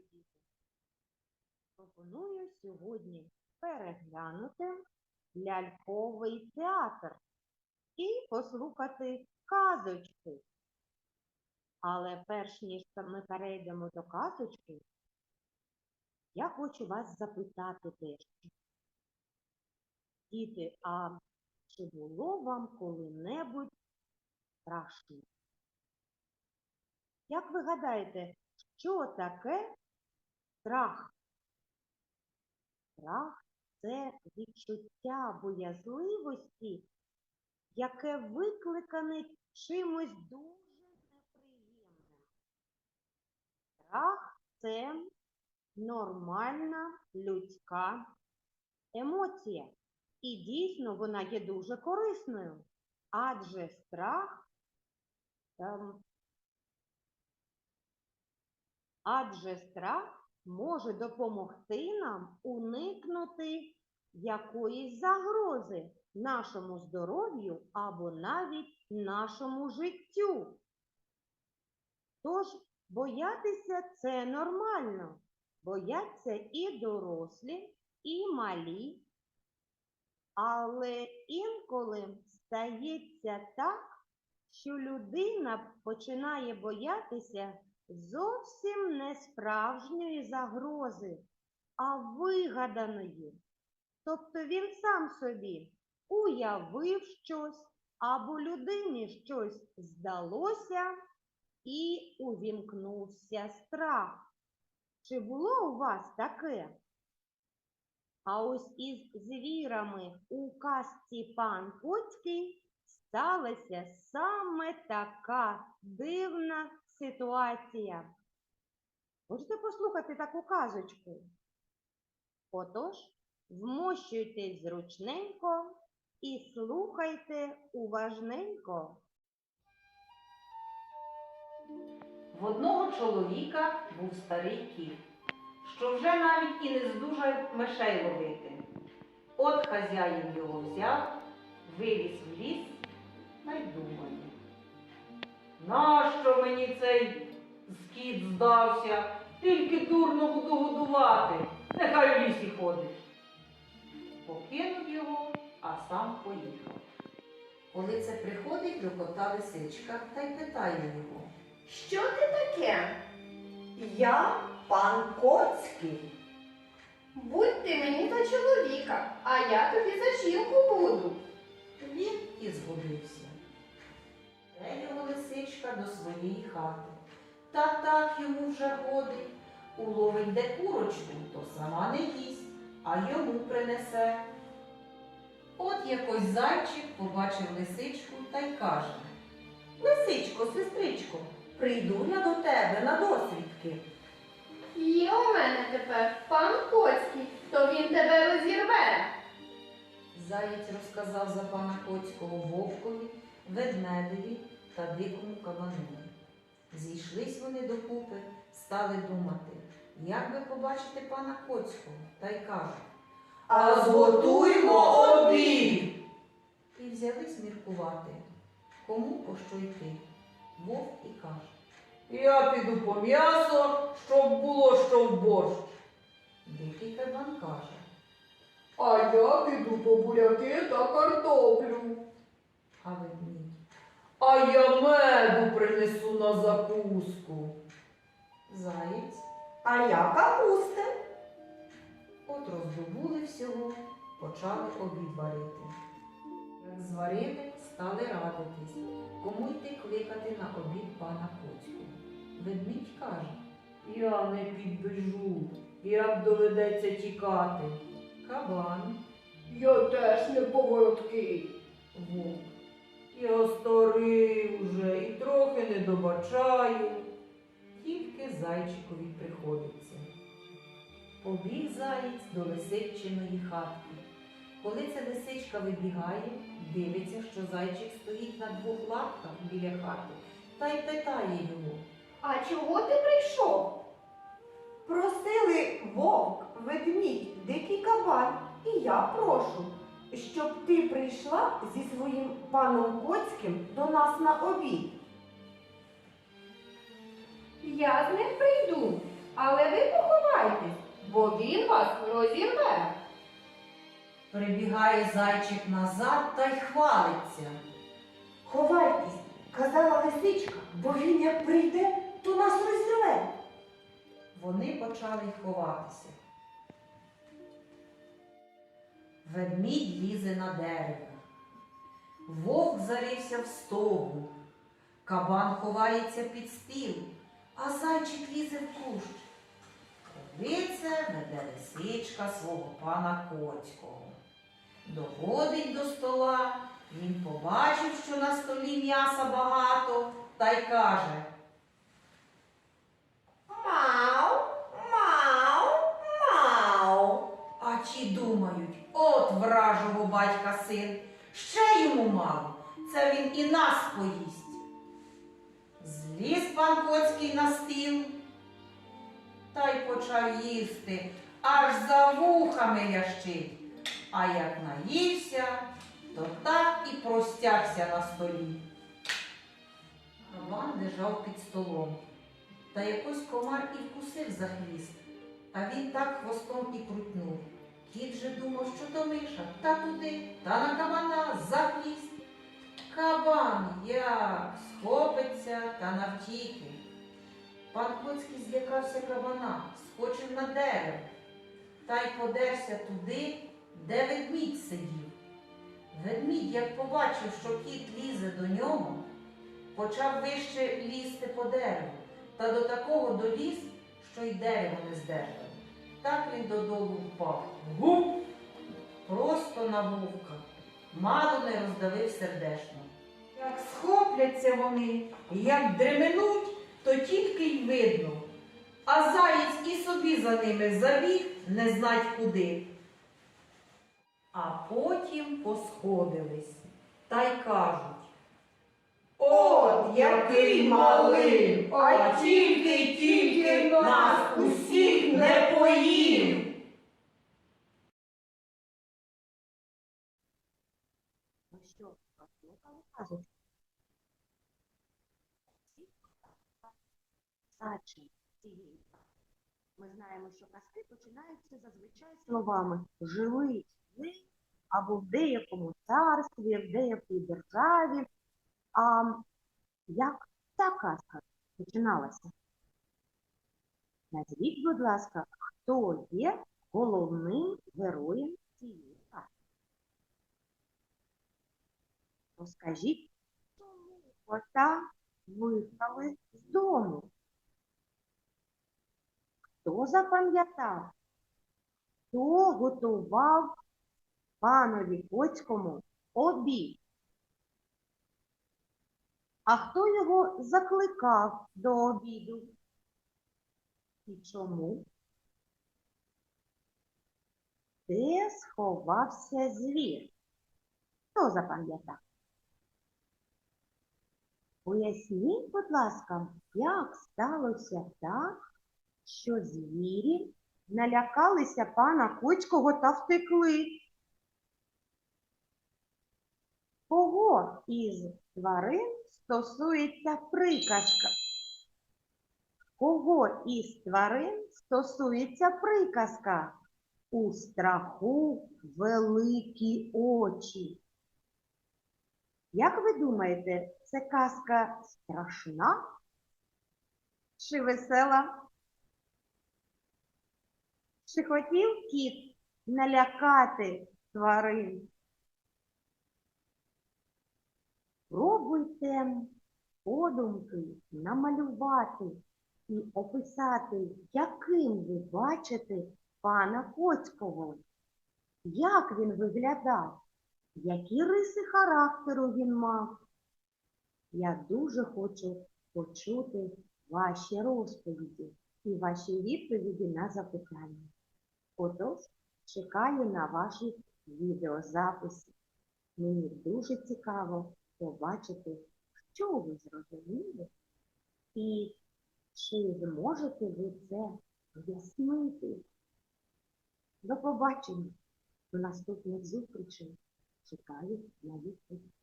діти. Пропоную сьогодні переглянути ляльковий театр і послухати казочки. Але перш ніж ми перейдемо до казочки, я хочу вас запитати дещо. Діти, а чи було вам коли-небудь страшно? Як ви гадаєте, що таке страх? Страх це відчуття боязливості, яке викликане чимось дуже неприємним. Страх це нормальна людська емоція. І дійсно вона є дуже корисною, адже страх ем, адже страх може допомогти нам уникнути якоїсь загрози нашому здоров'ю або навіть нашому життю. Тож боятися це нормально. Бояться і дорослі, і малі. Але інколи стається так, що людина починає боятися зовсім не справжньої загрози, а вигаданої. Тобто він сам собі уявив щось або людині щось здалося і увімкнувся страх. Чи було у вас таке? А ось із звірами у казці пан Коцький сталася саме така дивна ситуація. Хочете послухати таку казочку? Отож, вмощуйтесь зручненько і слухайте уважненько. В одного чоловіка був старий кіт, що вже навіть і не здужав мишей ловити. От хазяїн його взяв, вивіз в ліс та й думає. Нащо мені скіт здався? Тільки дурно буду годувати. Нехай у лісі ходить. Покинув його, а сам поїхав. Коли це приходить до кота лисичка та й питає його. Що ти таке? Я пан Коцький. Будь ти мені за чоловіка, а я тобі за жінку буду. Він і згодився. Де його лисичка до своєї хати. Та так йому вже годить. Уловить де курочку, то сама не їсть, а йому принесе. От якось зайчик побачив лисичку та й каже. Лисичко, сестричко, прийду я до тебе на досвідки. Є у мене тепер пан Коцький, то він тебе розірве. Заєць розказав за пана Коцького вовкові, ведмедеві та дикому кабанові. Зійшлись вони докупи, стали думати, як би побачити пана Коцького, та й кажуть. А зготуймо обід. І взялись міркувати, кому по що йти. Вовк і каже. Я піду по м'ясо, щоб було що в борщ. Дикий кабан каже. А я піду по буряки та картоплю. А ведмідь. А я меду принесу на закуску. Заєць. А я капусти. От роздобули всього, почали обід варити. Як зварили, стали радитись, кому йти кликати на обід пана Коцького. Ведмідь каже, Я не підбіжу, як доведеться тікати. кабан, Я теж не повороткий. вовк, Я старий уже і трохи не добачаю. тільки зайчикові приходиться. Побіг заєць до лисичиної хатки. Коли ця лисичка вибігає, дивиться, що зайчик стоїть на двох лапках біля хати та й питає його. А чого ти прийшов? Просили вовк, ведмідь, дикий кабан, і я прошу, щоб ти прийшла зі своїм паном Коцьким до нас на обід. Я з ним прийду. Але ви поховайтесь, бо він вас розірве. Прибігає зайчик назад та й хвалиться. Ховайтесь, казала лисичка, бо він як прийде, то нас розірве. Вони почали ховатися. Ведмідь лізе на дерево. Вовк зарився в стогу. Кабан ховається під стіл, а зайчик лізе в кущ. Дивиться, веде лисичка свого пана Коцького. Доводить до стола, він побачив, що на столі м'яса багато, та й каже. Мау, мау, мау. А ті думають, от вражого батька син, ще йому мало, це він і нас поїсть. Зліз пан Коцький на стіл та й почав їсти, аж за вухами лящить. А як наївся, то так і простягся на столі. Кабан лежав під столом, та якось комар і вкусив за хвіст. А він так хвостом і крутнув. Кіт же думав, що то миша, та туди, та на кабана за хвіст. Кабан як схопиться та навтіки. Пан Коцький злякався кабана, скочив на дерево та й подерся туди, де ведмідь сидів. Ведмідь, як побачив, що кіт лізе до нього, почав вище лізти по дереву, та до такого доліз, що й дерево не здержало. Так він додолу впав. Гуп! Просто на вовка. Мало не роздавив сердечно. Як схопляться вони, як дременуть, то тільки й видно. А заєць і собі за ними забіг, не знать куди. А потім посходились та й кажуть. От який малий, а тільки-тільки нас усіх не поїв. Ну. Ми знаємо, що казки починаються зазвичай словами жили ви або в деякому царстві, в деякій державі. А як ця казка починалася? Назвіть, будь ласка, хто є головним героєм цієї казки? Розкажіть, чому кота вигнали з дому? Хто запам'ятав? Хто готував панові Коцькому обід? А хто його закликав до обіду? І чому? Де сховався звір? Хто запам'ятав? Поясніть, будь ласка, як сталося так, що звірі налякалися пана Коцького та втекли? Кого із тварин стосується приказка? Кого із тварин стосується приказка? У страху великі очі. Як ви думаєте, це казка страшна чи весела? Чи хотів кіт налякати тварин? Пробуйте подумки намалювати і описати, яким ви бачите пана Коцького. Як він виглядав? Які риси характеру він мав? Я дуже хочу почути ваші розповіді і ваші відповіді на запитання. Отож, чекаю на ваші відеозаписи. Мені дуже цікаво побачити, що ви зрозуміли і чи зможете ви це пояснити. До побачення! До наступних зустрічей. Чекаю на відповідь.